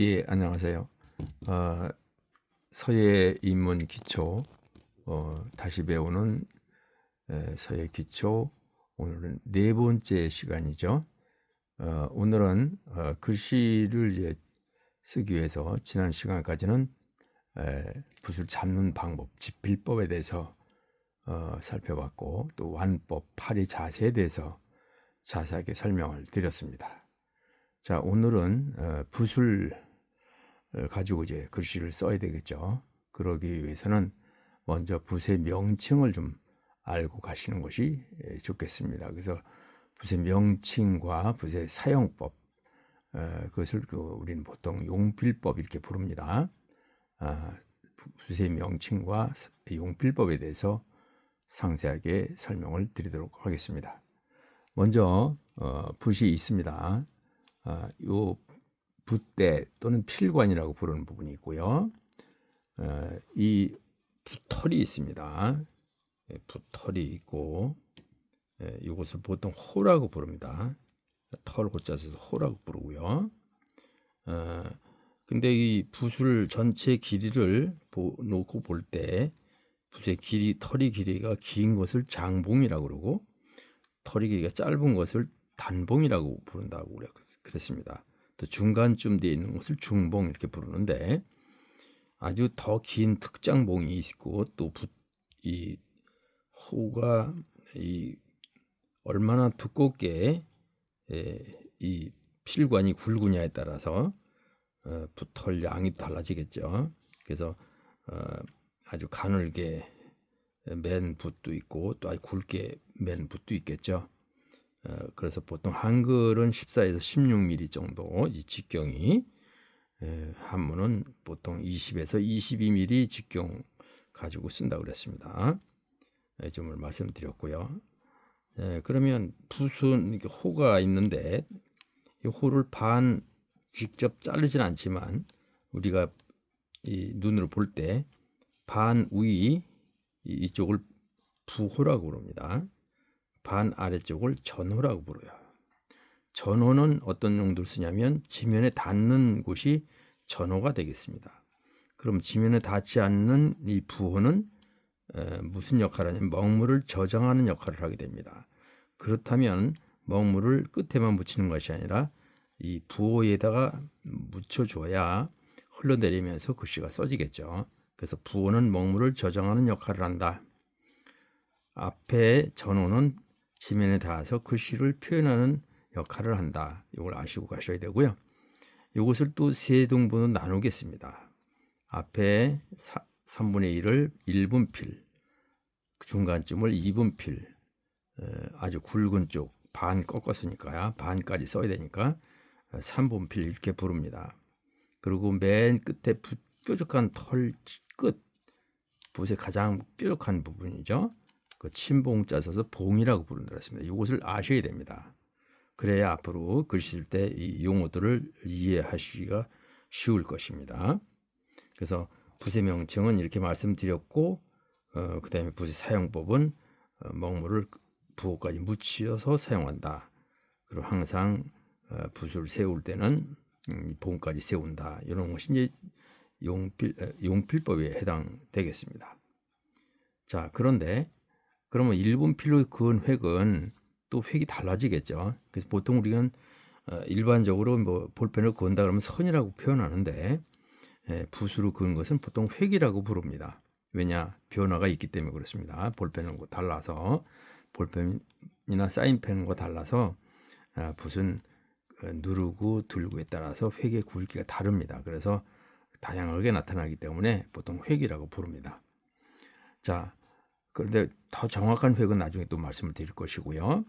예, 안녕하세요. 어, 서예 입문 기초 어, 다시 배우는 에, 서예 기초 오늘은 네 번째 시간이죠. 어, 오늘은 어, 글씨를 이제 쓰기 위해서 지난 시간까지는 에, 붓을 잡는 방법, 집필법에 대해서 어, 살펴봤고 또 완법, 파리 자세에 대해서 자세하게 설명을 드렸습니다. 자, 오늘은 어, 붓을 어, 가지고 이제 글씨를 써야 되겠죠. 그러기 위해서는 먼저 붓의 명칭을 좀 알고 가시는 것이 예, 좋겠습니다. 그래서 붓의 명칭과 붓의 사용법, 어, 그것을 그 우리는 보통 용필법 이렇게 부릅니다. 아, 붓의 명칭과 사- 용필법에 대해서 상세하게 설명을 드리도록 하겠습니다. 먼저 어, 붓이 있습니다. 아, 요 붓대 또는 필관이라고 부르는 부분이 있고요. 어, 이 붓털이 있습니다. 예, 붓털이 있고 예, 이것을 보통 호라고 부릅니다. 털 고자 써서 호라고 부르고요. 어, 근데 이 붓을 전체 길이를 보, 놓고 볼 때 붓의 길이 털이 길이가 긴 것을 장봉이라고 그러고 털이 길이가 짧은 것을 단봉이라고 부른다고 그래- 그랬습니다. 또 중간쯤 되어 있는 것을 중봉 이렇게 부르는데 아주 더 긴 특장봉이 있고 또이 호가 이 얼마나 두껍게 에, 이 필관이 굵으냐에 따라서 어, 붓털 양이 달라지겠죠. 그래서 어, 아주 가늘게 맨 붓도 있고 또 아주 굵게 맨 붓도 있겠죠. 어, 그래서 보통 한글은 14에서 16mm 정도 이 직경이 에, 한문은 보통 20에서 22mm 직경 가지고 쓴다고 그랬습니다. 예, 점을 말씀드렸고요. 예, 그러면 이렇게 호가 있는데 이 호를 반 직접 자르진 않지만 우리가 이 눈으로 볼 때 반 위 이- 이쪽을 부호라고 부릅니다. 반 아래쪽을 전호라고 부르요. 전호는 어떤 용도로 쓰냐면 지면에 닿는 곳이 전호가 되겠습니다. 그럼 지면에 닿지 않는 이 부호는 에, 무슨 역할을 하냐면 먹물을 저장하는 역할을 하게 됩니다. 그렇다면 먹물을 끝에만 묻히는 것이 아니라 이 부호에다가 묻혀줘야 흘러내리면서 글씨가 써지겠죠. 그래서 부호는 먹물을 저장하는 역할을 한다. 앞에 전호는 지면에 닿아서 글씨를 표현하는 역할을 한다. 이걸 아시고 가셔야 되고요. 이것을 또 세 등분으로 나누겠습니다. 앞에 3분의 1을 1분필, 중간쯤을 2분필, 아주 굵은 쪽, 반 꺾었으니까요. 반까지 써야 되니까 3분필 이렇게 부릅니다. 그리고 맨 끝에 붓, 뾰족한 털 끝, 붓의 가장 뾰족한 부분이죠. 그 침봉자 써서 봉이라고 부른다 했습니다. 이것을 아셔야 됩니다. 그래야 앞으로 글씨 쓸때 이 용어들을 이해하시기가 쉬울 것입니다. 그래서 붓의 명칭은 이렇게 말씀드렸고, 어, 그 다음에 붓의 사용법은 어, 먹물을 부호까지 묻혀서 사용한다. 그리고 항상 어, 붓을 세울 때는 음, 이 봉까지 세운다. 이런 것이 이제 용필, 에, 용필법에 해당되겠습니다. 자, 그런데 그러면 일본 필로 그은 획은 또 획이 달라지겠죠. 그래서 보통 우리는 어, 일반적으로 뭐 볼펜을 그은다 그러면 선이라고 표현하는데 예, 붓으로 그은 것은 보통 획이라고 부릅니다. 왜냐 변화가 있기 때문에 그렇습니다. 볼펜과 달라서 볼펜이나 사인펜과 달라서 아, 붓은 어, 누르고 들고에 따라서 획의 굵기가 다릅니다. 그래서 다양하게 나타나기 때문에 보통 획이라고 부릅니다. 자, 그런데 더 정확한 획은 나중에 또 말씀을 드릴 것이고요.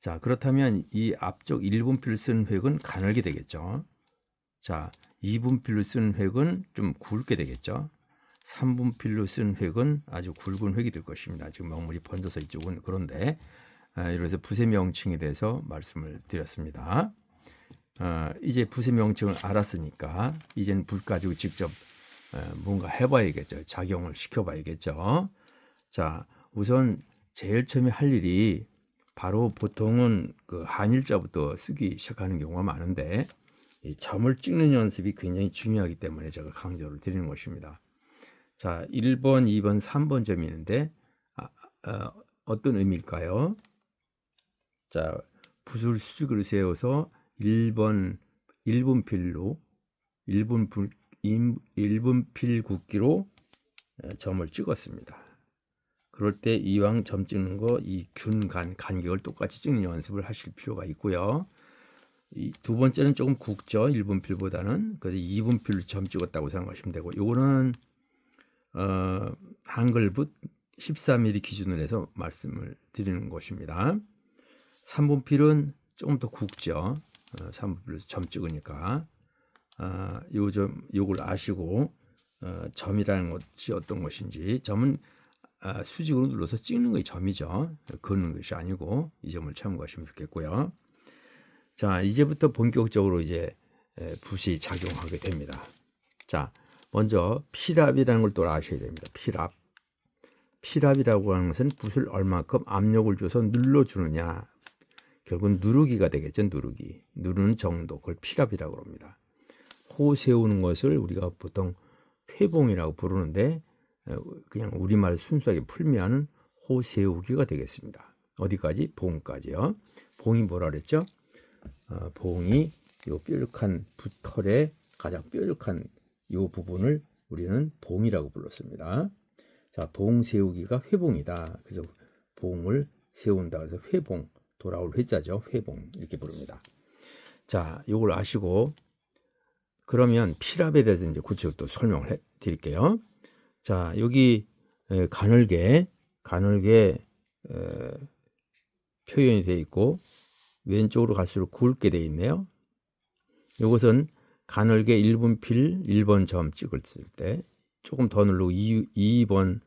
자, 그렇다면 이 앞쪽 1분필을 쓴 획은 가늘게 되겠죠. 자, 2분필로 쓴 획은 좀 굵게 되겠죠. 3분필로 쓴 획은 아주 굵은 획이 될 것입니다. 지금 먹물이 번져서 이쪽은 그런데 아, 이래서 붓의 명칭에 대해서 말씀을 드렸습니다. 아, 이제 붓의 명칭을 알았으니까 이제는 붓 가지고 직접 어, 뭔가 해봐야겠죠. 작용을 시켜봐야겠죠. 자, 우선 제일 처음에 할 일이 바로 보통은 그 한일자부터 쓰기 시작하는 경우가 많은데 이 점을 찍는 연습이 굉장히 중요하기 때문에 제가 강조를 드리는 것입니다. 자, 1번, 2번, 3번 점이 있는데 아, 어, 어떤 의미일까요? 자, 붓을 수직으로 세워서 1번 1분 필로 1분 불, 1분 필 굵기로 에, 점을 찍었습니다. 그럴 때 이왕 점 찍는 거 이 균간 간격을 똑같이 찍는 연습을 하실 필요가 있고요. 이두 번째는 조금 굵죠. 1분 필보다는. 그래서 2분 필로 점 찍었다고 생각하시면 되고 요거는 어, 한글붓 14mm 기준으로 해서 말씀을 드리는 것입니다. 3분 필은 조금 더 굵죠. 어, 3분 필로 점 찍으니까 아, 요점 요걸 아시고 어, 점이라는 것이 어떤 것인지 점은 아, 수직으로 눌러서 찍는 것이 점이죠. 긋는 것이 아니고 이 점을 참고하시면 좋겠고요. 자, 이제부터 본격적으로 이제 에, 붓이 작용하게 됩니다. 자, 먼저 피랍이라는 걸 또 아셔야 됩니다. 피랍. 피랍이라고 하는 것은 붓을 얼마큼 압력을 줘서 눌러주느냐. 결국은 누르기가 되겠죠. 누르기. 누르는 정도. 그걸 피랍이라고 합니다. 호 세우는 것을 우리가 보통 회봉이라고 부르는데 어, 그냥 우리말 순수하게 풀면 호 세우기가 되겠습니다. 어디까지? 봉까지요. 봉이 뭐라 그랬죠? 어, 봉이 요 뾰족한 붓털의 가장 뾰족한 요 부분을 우리는 봉이라고 불렀습니다. 자, 봉 세우기가 회봉이다. 그래서 봉을 세운다. 그래서 회봉, 돌아올 회자죠. 회봉 이렇게 부릅니다. 자, 요걸 아시고 그러면 피랍에 대해서 이제 구체적으로 또 설명을 해 드릴게요. 자, 여기 에, 가늘게 가늘게 에, 표현이 되어 있고 왼쪽으로 갈수록 굵게 되어 있네요. 이것은 가늘게 1분 필 1번 점 찍을 때 조금 더 누르고 2, 2번으로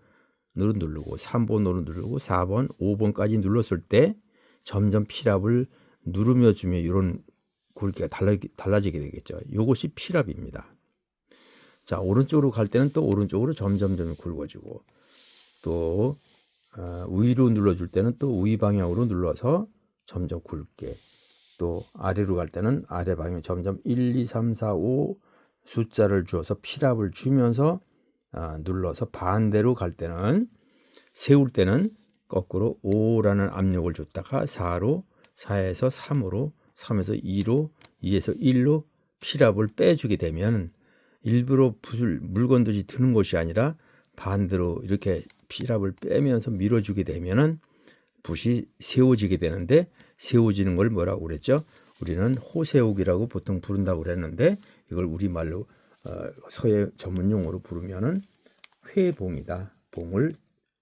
누르고 3번으로 누르고 4번, 5번까지 눌렀을 때 점점 피랍을 누르며 주며 이런 굵기가 달라, 달라지게 되겠죠. 이것이 피랍입니다. 자, 오른쪽으로 갈 때는 또 오른쪽으로 점점점 굵어지고 또 어, 위로 눌러줄 때는 또 위 방향으로 눌러서 점점 굵게 또 아래로 갈 때는 아래 방향 점점 1, 2, 3, 4, 5 숫자를 주어서 피랍을 주면서 아, 눌러서 반대로 갈 때는 세울 때는 거꾸로 5라는 압력을 줬다가 4로 4에서 3으로 3에서 2로 2에서 1로 피랍을 빼주게 되면 일부러 붓을 물건듯이 드는 것이 아니라 반대로 이렇게 피랍을 빼면서 밀어주게 되면은 붓이 세워지게 되는데 세워지는 걸 뭐라고 그랬죠? 우리는 호세우기라고 보통 부른다고 그랬는데 이걸 우리말로 어, 서예 전문 용어로 부르면은 회봉이다. 봉을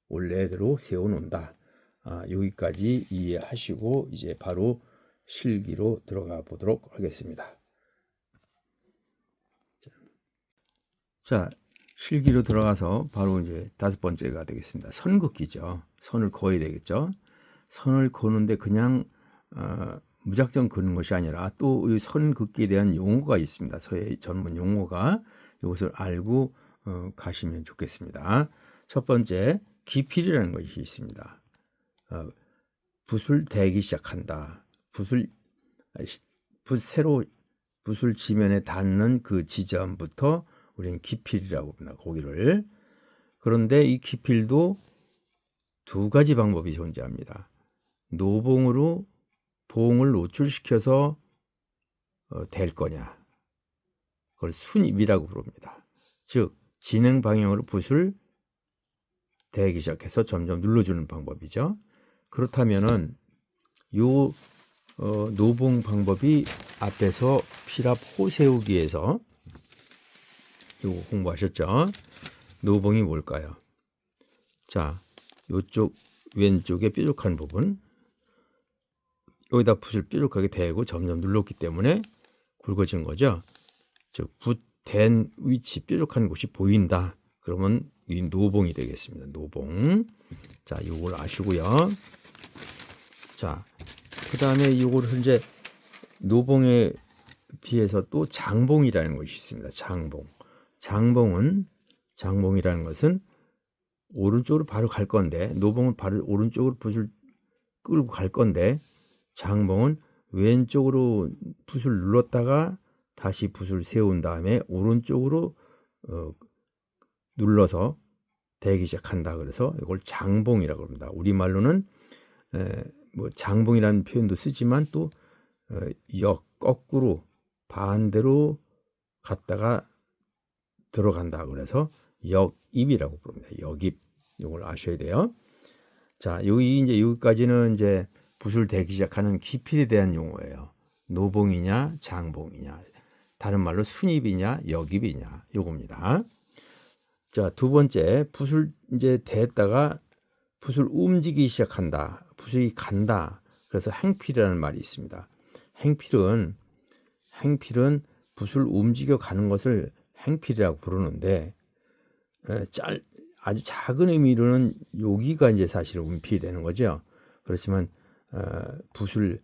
원래대로 세워놓는다. 아, 여기까지 이해하시고 이제 바로 실기로 들어가 보도록 하겠습니다. 자, 실기로 들어가서 바로 이제 다섯 번째가 되겠습니다. 선 긋기죠. 선을 그어야 되겠죠. 선을 그는데 그냥 어, 무작정 그는 것이 아니라 또이 선긋기에 대한 용어가 있습니다. 서의 전문 용어가 이것을 알고 어, 가시면 좋겠습니다. 첫 번째 기필이라는 것이 있습니다. 어, 붓을 대기 시작한다. 붓을 붓 새로 붓을 지면에 닿는 그 지점부터 우리는 기필이라고 합니다. 고기를 그런데 이 기필도 두 가지 방법이 존재합니다. 노봉으로 봉을 노출시켜서 어, 될 거냐. 그걸 순입이라고 부릅니다. 즉 진행 방향으로 붓을 대기 시작해서 점점 눌러주는 방법이죠. 그렇다면은 요 어, 노봉 방법이 앞에서 피랍 호 세우기에서 요거 공부하셨죠? 노봉이 뭘까요? 자, 요쪽 왼쪽에 뾰족한 부분 여기다 붓을 뾰족하게 대고 점점 눌렀기 때문에 굵어진 거죠. 즉, 붓된 위치 뾰족한 곳이 보인다. 그러면 이 노봉이 되겠습니다. 노봉. 자, 요걸 아시고요. 자, 그 다음에 이거를 이제 노봉에 비해서 또 장봉이라는 것이 있습니다. 장봉. 장봉은 장봉이라는 것은 오른쪽으로 바로 갈 건데 노봉은 바로 오른쪽으로 붓을 끌고 갈 건데 장봉은 왼쪽으로 붓을 눌렀다가 다시 붓을 세운 다음에 오른쪽으로 어, 눌러서 대기 시작한다. 그래서 이걸 장봉이라고 합니다. 우리말로는 에, 뭐 장봉이라는 표현도 쓰지만 또 어, 역, 거꾸로 반대로 갔다가 들어간다. 그래서 역입이라고 부릅니다. 역입. 이걸 아셔야 돼요. 자, 여기 이제 여기까지는 이제 붓을 대기 시작하는 기필에 대한 용어예요. 노봉이냐, 장봉이냐, 다른 말로 순입이냐, 역입이냐, 요겁니다. 자, 두 번째, 붓을 이제 댔다가 붓을 움직이기 시작한다. 붓이 간다. 그래서 행필이라는 말이 있습니다. 행필은 행필은 붓을 움직여 가는 것을 행필이라고 부르는데 에, 짤 아주 작은 의미로는 여기가 이제 사실 운필이 되는 거죠. 그렇지만 어, 붓을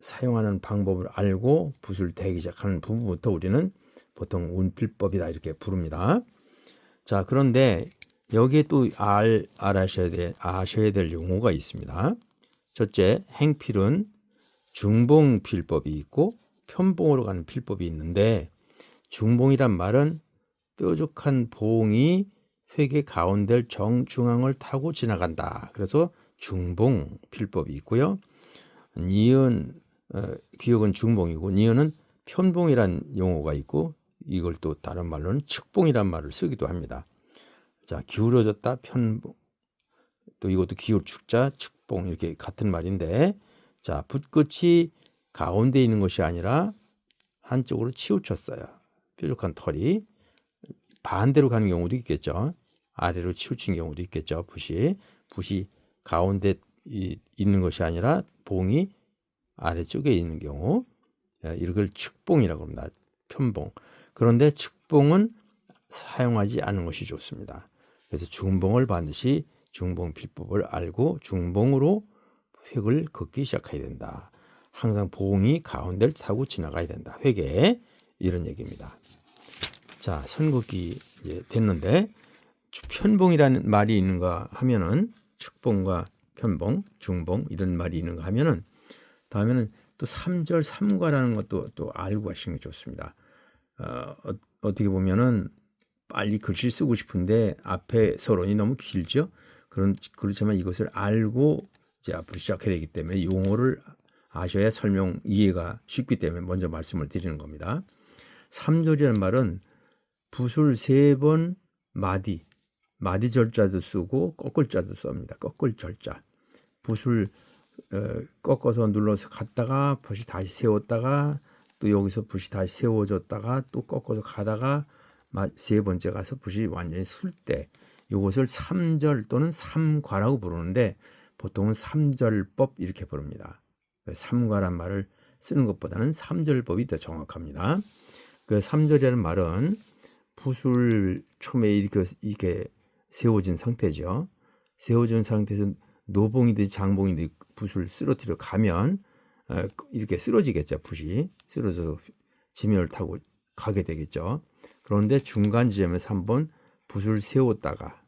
사용하는 방법을 알고 붓을 대기 시작하는 부분부터 우리는 보통 운필법이다 이렇게 부릅니다. 자 그런데 여기에 또 알, 알아셔야 돼, 아셔야 될 용어가 있습니다. 첫째, 행필은 중봉 필법이 있고 편봉으로 가는 필법이 있는데 중봉이란 말은 뾰족한 봉이 회계 가운데 정중앙을 타고 지나간다. 그래서 중봉 필법이 있고요. 니은 어, 기억은 중봉이고 니은은 편봉이란 용어가 있고 이걸 또 다른 말로는 측봉이란 말을 쓰기도 합니다. 자, 기울어졌다 편봉. 또 이것도 기울 축자 측봉 이렇게 같은 말인데 자, 붓끝이 가운데 있는 것이 아니라 한쪽으로 치우쳤어요. 뾰족한 털이 반대로 가는 경우도 있겠죠. 아래로 치우친 경우도 있겠죠. 붓이 붓이 가운데 이, 있는 것이 아니라 봉이 아래쪽에 있는 경우 예, 이걸 측봉이라고 합니다. 편봉. 그런데 측봉은 사용하지 않는 것이 좋습니다. 그래서 중봉을 반드시 중봉 필법을 알고 중봉으로 획을 긋기 시작해야 된다. 항상 봉이 가운데를 타고 지나가야 된다. 회계 이런 얘기입니다. 자, 선긋기 이제 됐는데 편봉이라는 말이 있는가 하면은 측봉과 편봉, 중봉 이런 말이 있는가 하면은 다음에는 또 3절 3과라는 것도 또 알고 가시는 게 좋습니다. 어, 어, 떻게 보면은 빨리 글씨 쓰고 싶은데 앞에 서론이 너무 길죠. 그런 그렇지만 이것을 알고 이제 앞으로 시작해야 되기 때문에 용어를 아셔야 설명 이해가 쉽기 때문에 먼저 말씀을 드리는 겁니다. 3절이라는 말은 붓을 세 번 마디 마디 절자도 쓰고 꺾을 자도 씁니다. 꺾을 절자. 붓을 어, 꺾어서 눌러서 갔다가 붓이 다시 세웠다가 또 여기서 붓이 다시 세워졌다가 또 꺾어서 가다가 세 번째 가서 붓이 완전히 쓸 때 이것을 3절 또는 3과라고 부르는데 보통은 3절법 이렇게 부릅니다. 3과란 말을 쓰는 것보다는 3절법이 더 정확합니다. 그 3절이라는 말은 붓을 처음에 이렇게, 이렇게 세워진 상태죠. 세워진 상태에서 노봉이든 장봉이든 붓을 쓰러뜨려 가면 어, 이렇게 쓰러지겠죠. 붓이 쓰러져서 지면을 타고 가게 되겠죠. 그런데 중간 지점에서 한번 붓을 세웠다가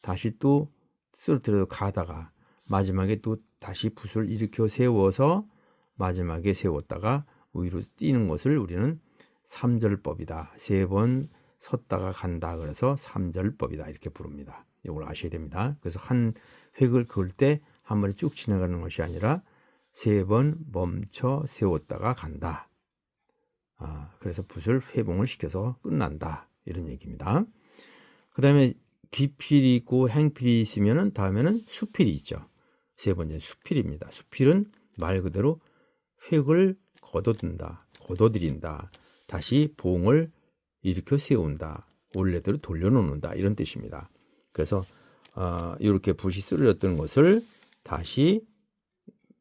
다시 또 쓰러뜨려 가다가 마지막에 또 다시 붓을 일으켜 세워서 마지막에 세웠다가 위로 뛰는 것을 우리는 삼절법이다. 세 번 섰다가 간다. 그래서 삼절법이다. 이렇게 부릅니다. 이걸 아셔야 됩니다. 그래서 한 획을 그을 때 한 번에 쭉 지나가는 것이 아니라 세 번 멈춰 세웠다가 간다. 아, 그래서 붓을 회봉을 시켜서 끝난다. 이런 얘기입니다. 그 다음에 기필이 있고 행필이 있으면은 다음에는 수필이 있죠. 세 번째 수필입니다. 수필은 말 그대로 획을 걷어든다, 걷어들인다, 다시 봉을 일으켜 세운다, 원래대로 돌려놓는다 이런 뜻입니다. 그래서 어, 이렇게 붓이 쓰러졌던 것을 다시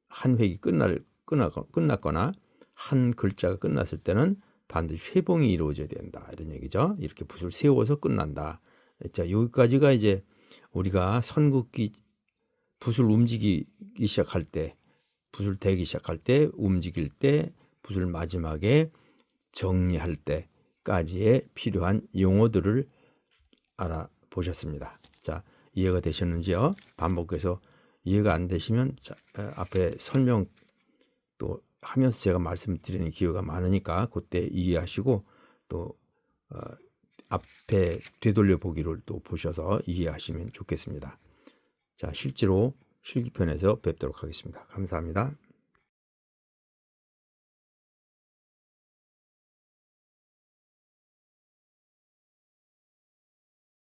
한 획이 끝날 끝났거나 한 글자가 끝났을 때는 반드시 회봉이 이루어져야 된다 이런 얘기죠. 이렇게 붓을 세워서 끝난다. 자 여기까지가 이제 우리가 선긋기 붓을 움직이기 시작할 때, 붓을 대기 시작할 때, 움직일 때, 붓을 마지막에 정리할 때까지의 필요한 용어들을 알아보셨습니다. 자, 이해가 되셨는지요? 반복해서 이해가 안 되시면 자, 앞에 설명 또 하면서 제가 말씀드리는 기회가 많으니까 그때 이해하시고 또 어, 앞에 되돌려 보기를 또 보셔서 이해하시면 좋겠습니다. 자, 실제로 실기편에서 뵙도록 하겠습니다. 감사합니다.